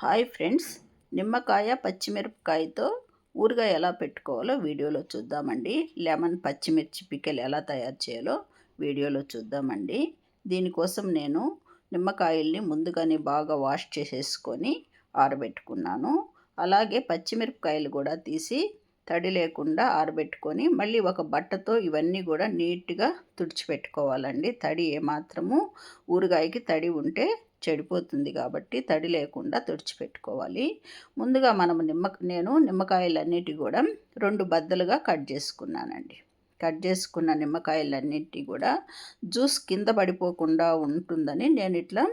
Hi friends నిమ్మకాయ పచ్చిమిరపకాయతో ఊరగాయ ఎలా పెట్టుకోవాలో వీడియోలో చూద్దామండి. లెమన్ పచ్చిమిర్చి పికెల్ ఎలా తయారు చేయాలో వీడియోలో చూద్దామండి. దీనికోసం నేను నిమ్మకాయల్ని ముందుగానే బాగా వాష్ చేసేసుకొని ఆరబెట్టుకున్నాను. అలాగే పచ్చిమిరపకాయలు కూడా తీసి తడి లేకుండా ఆరబెట్టుకొని మళ్ళీ ఒక బట్టతో ఇవన్నీ కూడా నీట్గా తుడిచిపెట్టుకోవాలండి. తడి ఏమాత్రము ఊరగాయకి తడి ఉంటే చెడిపోతుంది కాబట్టి తడి లేకుండా తుడిచిపెట్టుకోవాలి. ముందుగా మనం నిమ్మ నేను నిమ్మకాయలన్నిటి కూడా రెండు బద్దలుగా కట్ చేసుకున్నానండి. కట్ చేసుకున్న నిమ్మకాయలన్నిటి కూడా జ్యూస్ కింద పడిపోకుండా ఉంటుందని నేను ఇట్లా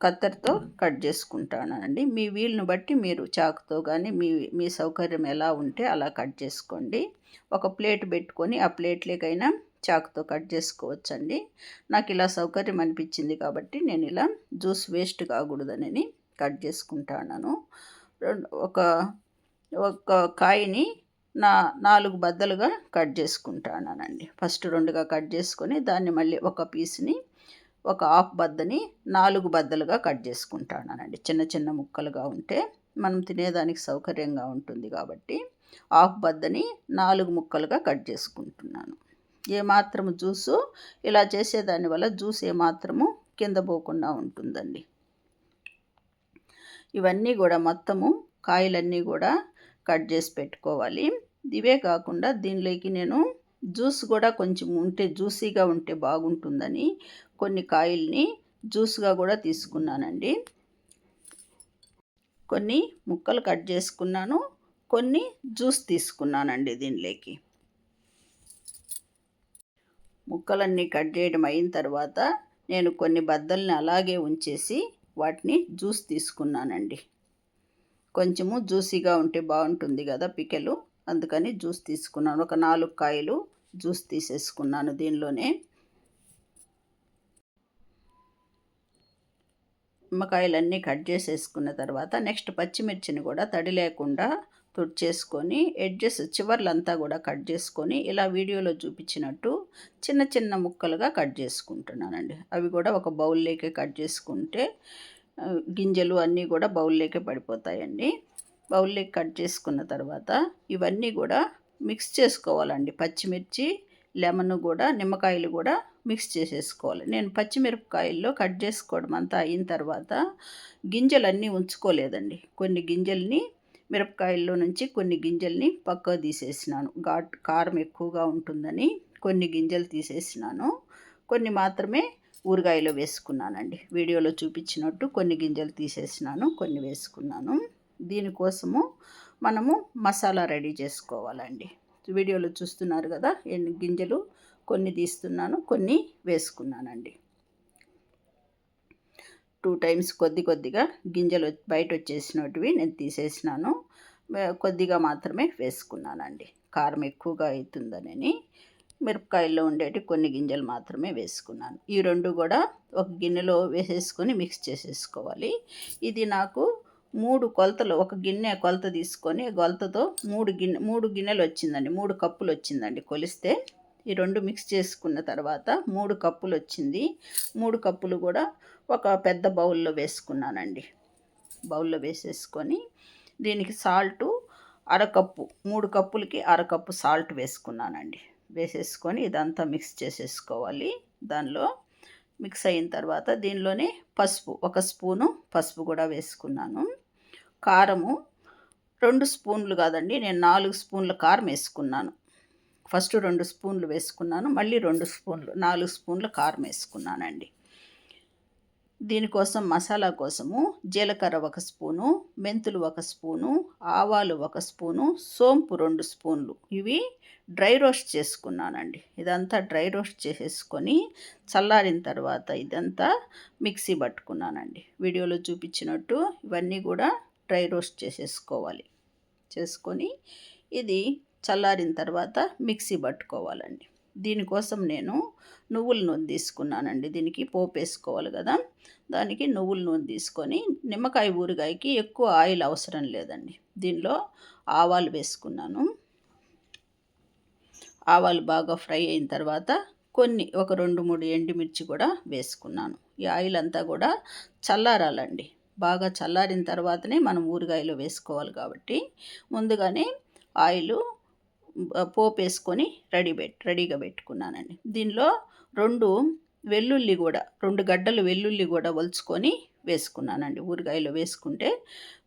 కత్తెరతో కట్ చేసుకుంటానండి. మీ వీలును బట్టి మీరు చాకుతో కానీ మీ మీ సౌకర్యం ఎలా ఉంటే అలా కట్ చేసుకోండి. ఒక ప్లేట్ పెట్టుకొని ఆ ప్లేట్లేకైనా చాకుతో కట్ చేసుకోవచ్చండి. నాకు ఇలా సౌకర్యం అనిపించింది కాబట్టి నేను ఇలా జ్యూస్ వేస్ట్ కాకూడదని కట్ చేసుకుంటాను ఒక ఒక కాయని నా నాలుగు బద్దలుగా కట్ చేసుకుంటానండి ఫస్ట్ రెండుగా కట్ చేసుకొని దాన్ని మళ్ళీ ఒక పీస్ని ఒక హాఫ్ బద్దని నాలుగు బద్దలుగా కట్ చేసుకుంటానండి చిన్న చిన్న ముక్కలుగా ఉంటే మనం తినేదానికి సౌకర్యంగా ఉంటుంది కాబట్టి హాఫ్ బద్దని నాలుగు ముక్కలుగా కట్ చేసుకుంటున్నాను. ఏమాత్రము జ్యూసు ఇలా చేసేదాని వల్ల జ్యూస్ ఏమాత్రము కింద పోకుండా ఉంటుందండి. ఇవన్నీ కూడా మొత్తము కాయలన్నీ కూడా కట్ చేసి పెట్టుకోవాలి. ఇవే కాకుండా దీనిలోకి నేను జ్యూస్ కూడా కొంచెం ఉంటే జ్యూసీగా ఉంటే బాగుంటుందని కొన్ని కాయల్ని జ్యూస్గా కూడా తీసుకున్నానండి. కొన్ని ముక్కలు కట్ చేసుకున్నాను కొన్ని జ్యూస్ తీసుకున్నానండి దీనిలోకి. ముక్కలన్నీ కట్ చేయడం అయిన తర్వాత నేను కొన్ని బద్దల్ని అలాగే ఉంచేసి వాటిని జ్యూస్ తీసుకున్నానండి. కొంచెము జ్యూసీగా ఉంటే బాగుంటుంది కదా పికెలు. అందుకని జ్యూస్ తీసుకున్నాను. ఒక నాలుగు కాయలు జ్యూస్ తీసేసుకున్నాను దీనిలోనే. నిమ్మకాయలన్నీ కట్ చేసేసుకున్న తర్వాత నెక్స్ట్ పచ్చిమిర్చిని కూడా తడి లేకుండా తుడిచేసుకొని ఎడ్జెస్ చివర్లంతా కూడా కట్ చేసుకొని ఇలా వీడియోలో చూపించినట్టు చిన్న చిన్న ముక్కలుగా కట్ చేసుకుంటున్నానండి. అవి కూడా ఒక బౌల్లోకే కట్ చేసుకుంటే గింజలు అన్నీ కూడా బౌల్లోకే పడిపోతాయండి. బౌల్లోకి కట్ చేసుకున్న తర్వాత ఇవన్నీ కూడా మిక్స్ చేసుకోవాలండి. పచ్చిమిర్చి లెమన్ కూడా నిమ్మకాయలు కూడా మిక్స్ చేసేసుకోవాలి. నేను పచ్చిమిరపకాయల్లో కట్ చేసుకోవడం అంతా అయిన తర్వాత గింజలన్నీ ఉంచుకోలేదండి. కొన్ని గింజల్ని మిరపకాయల్లో నుంచి కొన్ని గింజల్ని పక్క తీసేసినాను. ఘాట్ కారం ఎక్కువగా ఉంటుందని కొన్ని గింజలు తీసేసినాను. కొన్ని మాత్రమే ఊరగాయలో వేసుకున్నానండి. వీడియోలో చూపించినట్టు కొన్ని గింజలు తీసేసినాను కొన్ని వేసుకున్నాను. దీనికోసము మనము మసాలా రెడీ చేసుకోవాలండి. వీడియోలో చూస్తున్నారు కదా ఎన్ని గింజలు కొన్ని తీస్తున్నాను కొన్ని వేసుకున్నానండి. టూ టైమ్స్ కొద్ది కొద్దిగా గింజలు బయట వచ్చేసినటివి నేను తీసేసినాను. కొద్దిగా మాత్రమే వేసుకున్నానండి. కారం ఎక్కువగా అవుతుందని మిరపకాయల్లో ఉండేటి కొన్ని గింజలు మాత్రమే వేసుకున్నాను. ఈ రెండు కూడా ఒక గిన్నెలో వేసేసుకొని మిక్స్ చేసేసుకోవాలి. ఇది నాకు మూడు కొలతలు ఒక గిన్నె కొలత తీసుకొని కొలతతో మూడు గిన్నె మూడు గిన్నెలు వచ్చిందండి మూడు కప్పులు వచ్చిందండి కొలిస్తే. ఈ రెండు మిక్స్ చేసుకున్న తర్వాత మూడు కప్పులు వచ్చింది. మూడు కప్పులు కూడా ఒక పెద్ద బౌల్లో వేసుకున్నానండి. బౌల్లో వేసేసుకొని దీనికి సాల్టు అరకప్పు మూడు కప్పులకి అరకప్పు సాల్ట్ వేసుకున్నానండి. వేసేసుకొని ఇదంతా మిక్స్ చేసేసుకోవాలి. దానిలో మిక్స్ అయిన తర్వాత దీనిలోనే పసుపు ఒక స్పూను పసుపు కూడా వేసుకున్నాను. కారము రెండు స్పూన్లు కాదండి నేను నాలుగు స్పూన్ల కారం వేసుకున్నాను. ఫస్ట్ రెండు స్పూన్లు వేసుకున్నాను మళ్ళీ రెండు స్పూన్లు నాలుగు స్పూన్ల కారం వేసుకున్నానండి. దీనికోసం మసాలా కోసము జీలకర్ర ఒక స్పూను మెంతులు ఒక స్పూను ఆవాలు ఒక స్పూను సోంపు రెండు స్పూన్లు. ఇవి డ్రై రోస్ట్ చేసుకున్నానండి. ఇదంతా డ్రై రోస్ట్ చేసేసుకొని చల్లారిన తర్వాత ఇదంతా మిక్సీ పట్టుకున్నానండి. వీడియోలో చూపించినట్టు ఇవన్నీ కూడా డ్రై రోస్ట్ చేసేసుకోవాలి. చేసుకొని ఇది చల్లారిన తర్వాత మిక్సీ పట్టుకోవాలండి. దీనికోసం నేను నువ్వుల నూనె తీసుకున్నానండి. దీనికి పోపు వేసుకోవాలి కదా. దానికి నువ్వుల నూనె తీసుకొని నిమ్మకాయ ఊరగాయకి ఎక్కువ ఆయిల్ అవసరం లేదండి. దీనిలో ఆవాలు వేసుకున్నాను. ఆవాలు బాగా ఫ్రై అయిన తర్వాత కొన్ని ఒక రెండు మూడు ఎండుమిర్చి కూడా వేసుకున్నాను. ఈ ఆయిల్ అంతా కూడా చల్లారాలండి. బాగా చల్లారిన తర్వాతనే మనం ఊరగాయలో వేసుకోవాలి కాబట్టి ముందుగానే ఆయిల్ పోపు వేసుకొని రెడీ పెట్ రెడీగా పెట్టుకున్నానండి. దీనిలో రెండు వెల్లుల్లి కూడా రెండు గడ్డలు వెల్లుల్లి కూడా వలుచుకొని వేసుకున్నానండి. ఊరగాయలో వేసుకుంటే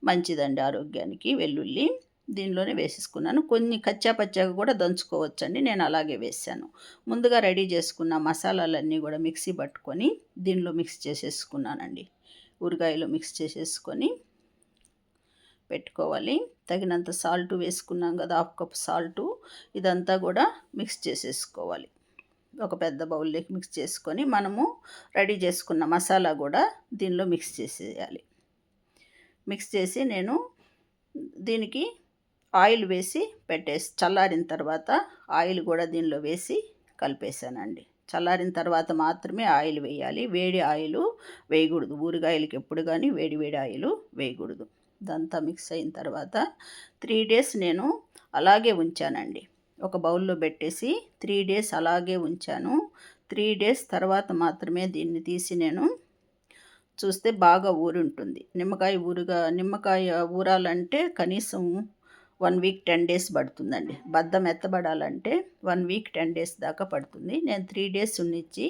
మంచిదండి ఆరోగ్యానికి వెల్లుల్లి. దీనిలోనే వేసేసుకున్నాను. కొన్ని కచ్చా పచ్చాగా కూడా దంచుకోవచ్చండి. నేను అలాగే వేసాను. ముందుగా రెడీ చేసుకున్న మసాలాలన్నీ కూడా మిక్సీ పట్టుకొని దీనిలో మిక్స్ చేసేసుకున్నానండి. ఊరగాయలో మిక్స్ చేసేసుకొని పెట్టుకోవాలి. తగినంత సాల్ట్ వేసుకున్నాం కదా హాఫ్ కప్ సాల్టు. ఇదంతా కూడా మిక్స్ చేసేసుకోవాలి. ఒక పెద్ద బౌల్లోకి మిక్స్ చేసుకొని మనము రెడీ చేసుకున్న మసాలా కూడా దీనిలో మిక్స్ చేసేయాలి. మిక్స్ చేసి నేను దీనికి ఆయిల్ వేసి పెట్టేసి చల్లారిన తర్వాత ఆయిల్ కూడా దీనిలో వేసి కలిపేసానండి చల్లారిన తర్వాత మాత్రమే ఆయిల్ వేయాలి. వేడి ఆయిల్ వేయకూడదు. ఊరగాయలకి ఎప్పుడు కానీ వేడి వేడి ఆయిల్ వేయకూడదు. ఇదంతా మిక్స్ అయిన తర్వాత త్రీ డేస్ నేను అలాగే ఉంచానండి. ఒక బౌల్లో పెట్టేసి త్రీ డేస్ అలాగే ఉంచాను. త్రీ డేస్ తర్వాత మాత్రమే దీన్ని తీసి నేను చూస్తే బాగా ఊరుంటుంది. నిమ్మకాయ ఊరుగా నిమ్మకాయ ఊరాలంటే కనీసం వన్ వీక్ టెన్ డేస్ పడుతుందండి. బద్దం ఎత్తబడాలంటే వన్ వీక్ టెన్ డేస్ దాకా పడుతుంది. నేను త్రీ డేస్ ఉన్నిచ్చి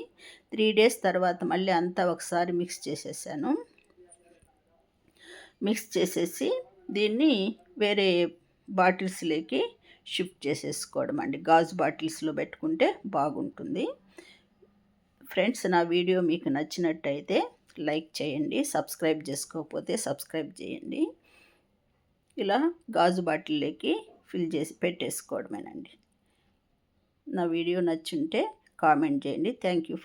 త్రీ డేస్ తర్వాత మళ్ళీ అంతా ఒకసారి మిక్స్ చేసేసాను. మిక్స్ చేసేసి దీన్ని వేరే బాటిల్స్లోకి షిఫ్ట్ చేసేసుకోవడం అండి. గాజు బాటిల్స్లో పెట్టుకుంటే బాగుంటుంది. ఫ్రెండ్స్ నా వీడియో మీకు నచ్చినట్టయితే లైక్ చేయండి సబ్స్క్రైబ్ చేసుకోకపోతే సబ్స్క్రైబ్ చేయండి. ఇలా గాజు బాటిల్లోకి ఫిల్ చేసి పెట్టేసుకోవడమేనండి. నా వీడియో నచ్చుంటే కామెంట్ చేయండి. Thank you